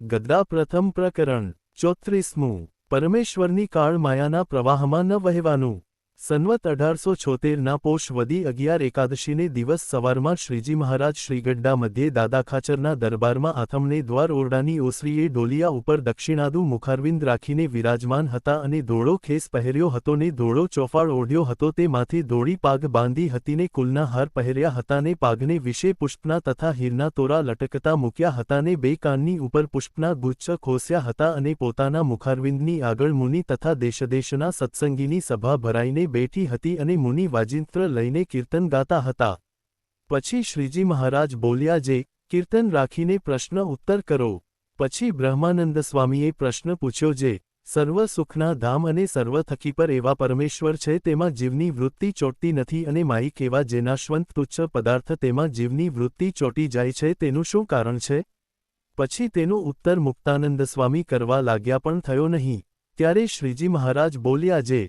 ગદ્દા પ્રથમ પ્રકરણ ચોત્રીસમું પરમેશ્વરની કાળ માયાના પ્રવાહમાં ન વહેવાનું. સન્વત અઢારસો છોતેરના પોષ વદી અગિયાર એકાદશીને દિવસ સવારમાં શ્રીજી મહારાજ શ્રીગઢડા મધ્યે દાદા ખાચરના દરબારમાં આથમને દ્વાર ઓરડાની ઓસરીએ ડોલિયા ઉપર દક્ષિણાદુ મુખારવિંદ રાખીને વિરાજમાન હતા અને ધોળો ખેસ પહેર્યો હતો ને ધોળો ચોફાળ ઓઢ્યો હતો તે માથે ધોળી પાગ બાંધી હતી ને કુલના હાર પહેર્યા હતા ને પાગને વિશે પુષ્પના તથા હીરના તોરા લટકતા મૂક્યા હતા ને બે કાનની ઉપર પુષ્પના ગુચ્છ ખોસ્યા હતા અને પોતાના મુખારવિંદની આગળ મુનિ તથા દેશદેશના સત્સંગીની સભા ભરાઈને બેઠી હતી અને મુનિ વાજિંત્ર લઈને કીર્તન ગાતા હતા. પછી શ્રીજી મહારાજ બોલ્યા, જે કીર્તન રાખીને પ્રશ્ન ઉત્તર કરો. પછી બ્રહ્માનંદ સ્વામીએ પ્રશ્ન પૂછ્યો, જે સર્વ સુખના ધામ અને સર્વ થકી પર એવા પરમેશ્વર છે, તેમાં જીવની વૃત્તિ ચોટતી નથી અને માઈક એવા જેનાશ્વંત તુચ્છ પદાર્થ તેમાં જીવની વૃત્તિ ચોટી જાય છે, તેનું શું કારણ છે? પછી તેનો ઉત્તર મુક્તાનંદ સ્વામી કરવા લાગ્યા પણ થયો નહીં. ત્યારે શ્રીજી મહારાજ બોલ્યા, જે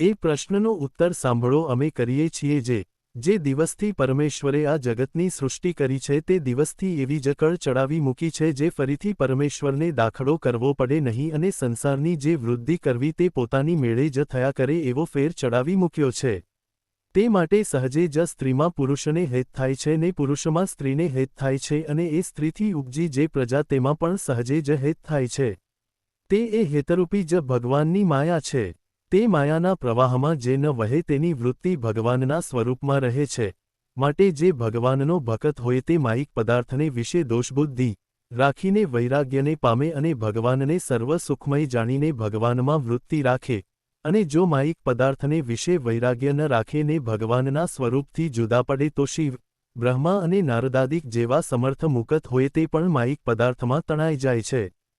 એ પ્રશ્નનો ઉત્તર સાંભળો અમે કરીએ છીએ જે જે દિવસથી પરમેશ્વરે આ જગતની સૃષ્ટિ કરી છે તે દિવસથી એવી જકળ ચડાવી મૂકી છે જે ફરીથી પરમેશ્વરને દાખલો કરવો પડે નહીં અને સંસારની જે વૃદ્ધિ કરવી તે પોતાની મેળે જ થયા કરે એવો ફેર ચડાવી મૂક્યો છે. તે માટે સહજે જ સ્ત્રીમાં પુરુષને હેત થાય છે ને પુરુષમાં સ્ત્રીને હેત થાય છે અને એ સ્ત્રીથી ઉપજી જે પ્રજા તેમાં પણ સહજે જ હેત થાય છે. તે એ હેતરૂપી જ ભગવાનની માયા છે. તે માયાના પ્રવાહમાં જે ન વહે તેની વૃત્તિ ભગવાનના સ્વરૂપમાં રહે છે. માટે જે ભગવાનનો ભકત હોય તે માયિક પદાર્થને વિશે દોષબુદ્ધિ રાખીને વૈરાગ્યને પામે અને ભગવાનને સર્વ સુખમય જાણીને ભગવાનમાં વૃત્તિ રાખે અને જો માયિક પદાર્થને વિશે વૈરાગ્ય ન રાખે ને ભગવાનના સ્વરૂપથી જુદા પડે તો શિવ, બ્રહ્મા અને નારદાદિક જેવા સમર્થ મુકત હોય તે પણ માયિક પદાર્થમાં તણાઈ જાય છે.